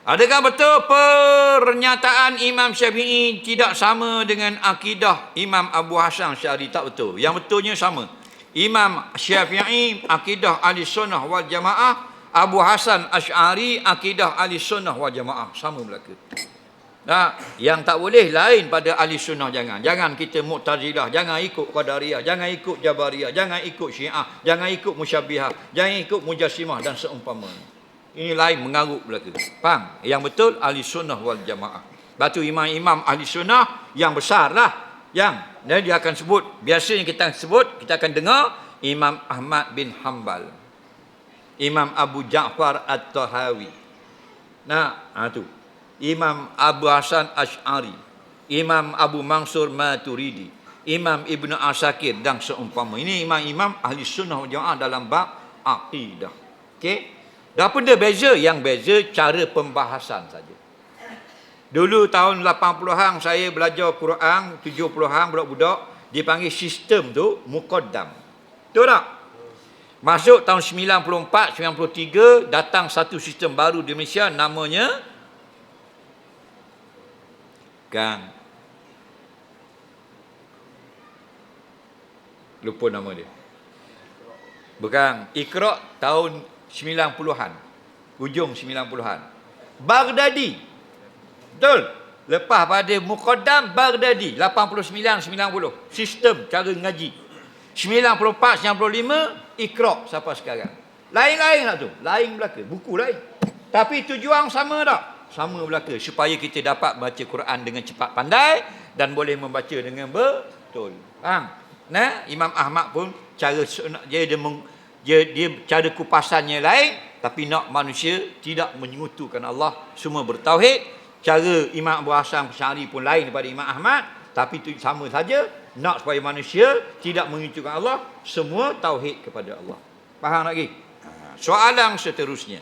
Adakah betul pernyataan Imam Syafi'i tidak sama dengan akidah Imam Abu Hasan Syari? Tak betul. Yang betulnya sama. Imam Syafi'i akidah ahli sunnah wal jamaah. Abu Hasan Ash'ari akidah ahli sunnah wal jamaah. Sama belaka. Nah, yang tak boleh lain pada ahli sunnah jangan. Jangan kita mu'tazilah, jangan ikut qadariyah, jangan ikut jabariyah, jangan ikut syiah, jangan ikut musyabihah, jangan ikut mujassimah dan seumpamanya. Ini lain mengarut belaka. Faham? Yang betul ahli sunnah wal jamaah. Batu imam-imam ahli sunnah yang besar lah. Yang dan dia akan sebut, biasanya kita sebut, kita akan dengar Imam Ahmad bin Hanbal. Imam Abu Ja'far At-Tahawi. Nah, ha tu. Imam Abu Hasan Ash'ari. Imam Abu Mansur Maturidi. Imam Ibn Asakir dan seumpama. Ini imam-imam ahli sunnah wal jamaah dalam bab aqidah. Okey? Dah pun dia beza, yang beza cara pembahasan saja. Dulu tahun 80-an saya belajar Quran, 70-an budak-budak dipanggil sistem tu muqaddam. Betul tak? Masuk tahun 94, 93 datang satu sistem baru di Malaysia namanya Gang. Lupa nama dia. Bukan. Iqra tahun 90-an. Hujung 90-an. Baghdadi. Betul. Lepas pada Muqaddam Baghdadi 89-90. Sistem cara ngaji. 94-95 Iqra sampai sekarang. Lain-lain lah tu. Lain belaka. Buku lain. Tapi tujuan sama tak? Sama belaka. Supaya kita dapat baca Quran dengan cepat pandai dan boleh membaca dengan betul. Faham? Nah, Imam Ahmad pun cara dia dia, meng, dia, dia cara kupasannya lain tapi nak manusia tidak menyekutukan Allah. Semua bertauhid. Cara Imam Abu Hasan Syari pun lain daripada Imam Ahmad. Tapi itu sama saja nak supaya manusia tidak menyekutukan Allah semua tauhid kepada Allah. Faham lagi Ha, soalan seterusnya